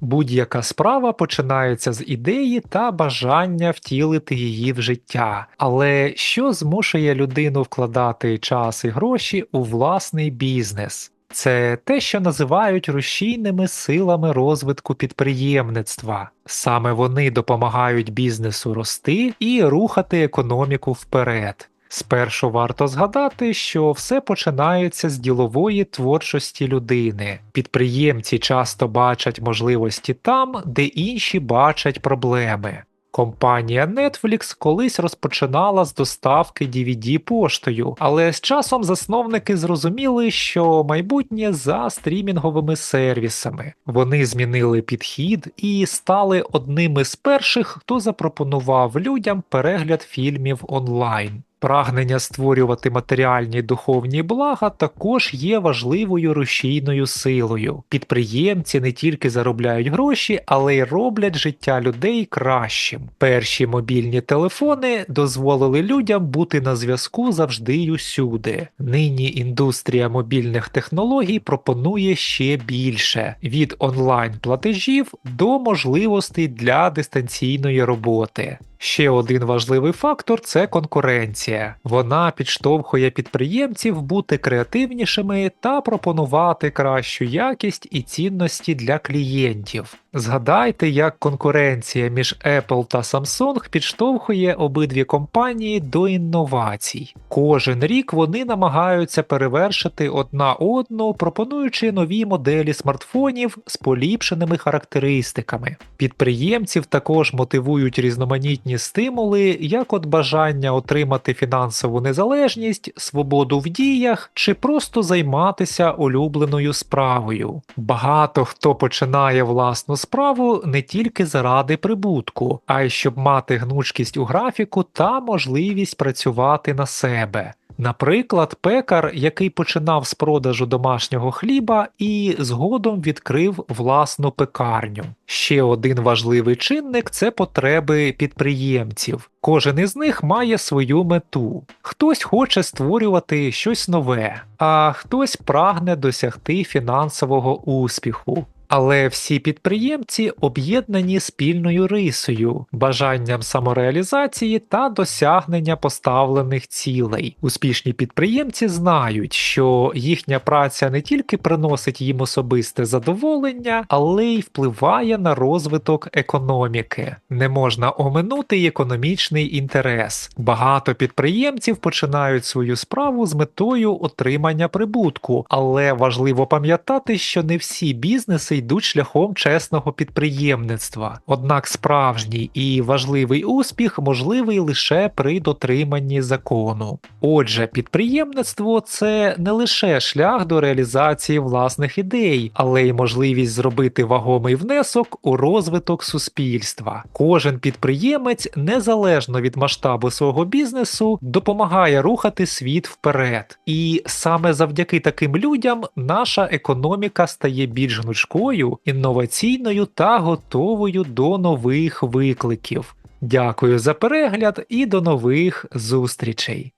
Будь-яка справа починається з ідеї та бажання втілити її в життя. Але що змушує людину вкладати час і гроші у власний бізнес? Це те, що називають рушійними силами розвитку підприємництва. Саме вони допомагають бізнесу рости і рухати економіку вперед. Спершу варто згадати, що все починається з ділової творчості людини. Підприємці часто бачать можливості там, де інші бачать проблеми. Компанія Netflix колись розпочинала з доставки DVD поштою, але з часом засновники зрозуміли, що майбутнє за стрімінговими сервісами. Вони змінили підхід і стали одними з перших, хто запропонував людям перегляд фільмів онлайн. Прагнення створювати матеріальні духовні блага також є важливою рушійною силою. Підприємці не тільки заробляють гроші, але й роблять життя людей кращим. Перші мобільні телефони дозволили людям бути на зв'язку завжди й усюди. Нині індустрія мобільних технологій пропонує ще більше від онлайн-платежів до можливостей для дистанційної роботи. Ще один важливий фактор це конкуренція. Вона підштовхує підприємців бути креативнішими та пропонувати кращу якість і цінності для клієнтів. Згадайте, як конкуренція між Apple та Samsung підштовхує обидві компанії до інновацій. Кожен рік вони намагаються перевершити одна одну, пропонуючи нові моделі смартфонів з поліпшеними характеристиками. Підприємців також мотивують різноманітні стимули, як от бажання отримати фінансову незалежність, свободу в діях чи просто займатися улюбленою справою. Багато хто починає власну справу не тільки заради прибутку, а й щоб мати гнучкість у графіку та можливість працювати на себе. Наприклад, пекар, який починав з продажу домашнього хліба і згодом відкрив власну пекарню. Ще один важливий чинник це потреби підприємців. Кожен із них має свою мету. Хтось хоче створювати щось нове, а хтось прагне досягти фінансового успіху. Але всі підприємці об'єднані спільною рисою, бажанням самореалізації та досягнення поставлених цілей. Успішні підприємці знають, що їхня праця не тільки приносить їм особисте задоволення, але й впливає на розвиток економіки. Не можна оминути економічний інтерес. Багато підприємців починають свою справу з метою отримання прибутку, але важливо пам'ятати, що не всі бізнеси йдуть шляхом чесного підприємництва. Однак справжній і важливий успіх можливий лише при дотриманні закону. Отже, підприємництво це не лише шлях до реалізації власних ідей, але й можливість зробити вагомий внесок у розвиток суспільства. Кожен підприємець, незалежно від масштабу свого бізнесу, допомагає рухати світ вперед. І саме завдяки таким людям наша економіка стає більш гнучкою, інноваційною та готовою до нових викликів. Дякую за перегляд і до нових зустрічей!